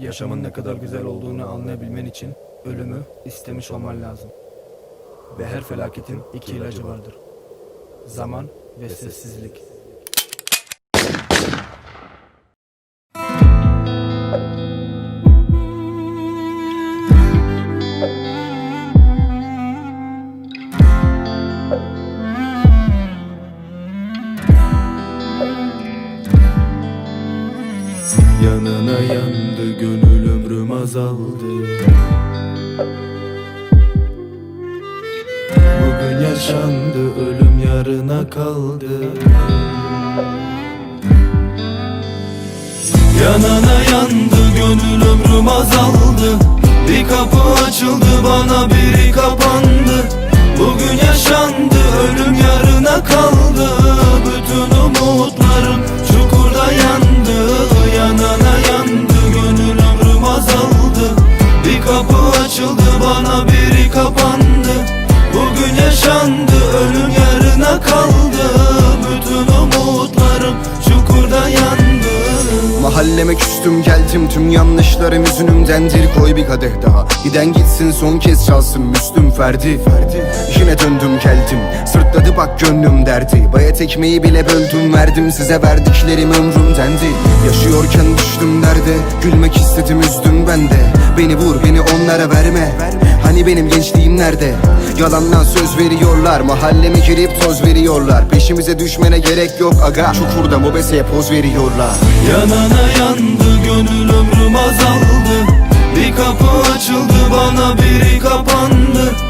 Yaşamın ne kadar güzel olduğunu anlayabilmen için ölümü istemiş olman lazım. Ve her felaketin iki ilacı vardır. Zaman ve sessizlik. Yanına yandı gönül ömrüm azaldı. Bugün yaşandı ölüm yarına kaldı. Yanına yandı gönül ömrüm azaldı. Bir kapı açıldı bana Mahalleme küstüm geldim. Tüm yanlışlarım yüzünümdendir. Koy bir kadeh daha. Giden gitsin son kez çalsın. Müslüm Ferdi Ferdi Yine döndüm geldim sırtladı bak gönlüm derdi. Bayat ekmeği bile böldüm verdim size verdiklerim ömrümdendi Yaşıyorken düştüm derde gülmek istedim üzdüm ben de. Beni vur beni onlara verme. Hani benim gençliğim nerede? Yalandan söz veriyorlar Mahalleme girip toz veriyorlar. Peşimize düşmene gerek yok aga. Çukurda mobeseye poz veriyorlar. Yanana yandı gönül ömrüm azaldı. Bir kapı açıldı bana biri kapandı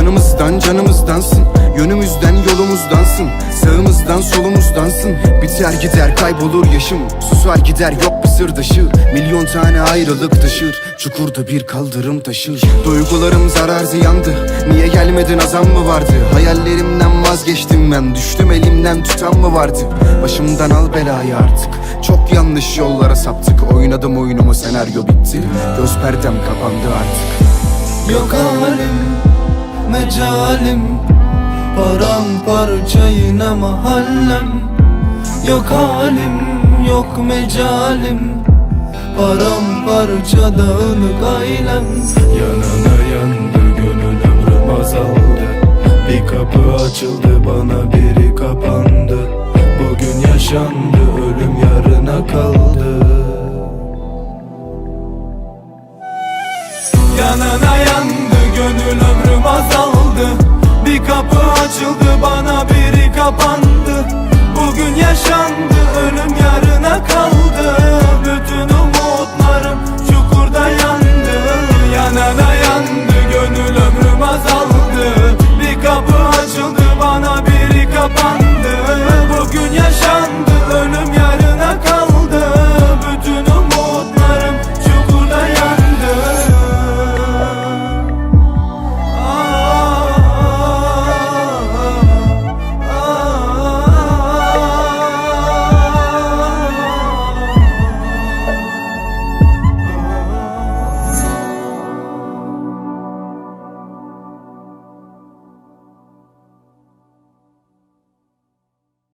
Kanımızdan canımızdansın. Yönümüzden yolumuzdansın. Sağımızdan solumuzdansın. Biter gider kaybolur yaşım. Susar gider yok bir sırdaşı Milyon tane ayrılık taşır. Çukurda bir kaldırım taşır. Duygularım zarar ziyandı. Niye gelmedin azam mı vardı? Hayallerimden vazgeçtim ben. Düştüm elimden tutan mı vardı? Başımdan al belayı artık. Çok yanlış yollara saptık. Oynadım oyunumu senaryo bitti. Göz perdem kapandı artık. Yok halim, mecalim Paramparça yine mahallem. Yok halim, yok mecalim Paramparça dağınık ailem Yanına yandı gönül ömrüm azaldı. Bir kapı açıldı bana biri kapandı. Bugün yaşandı ölüm yarına kaldı. Yanına yandı gönül ömrüm azaldı. Bir kapı açıldı bana biri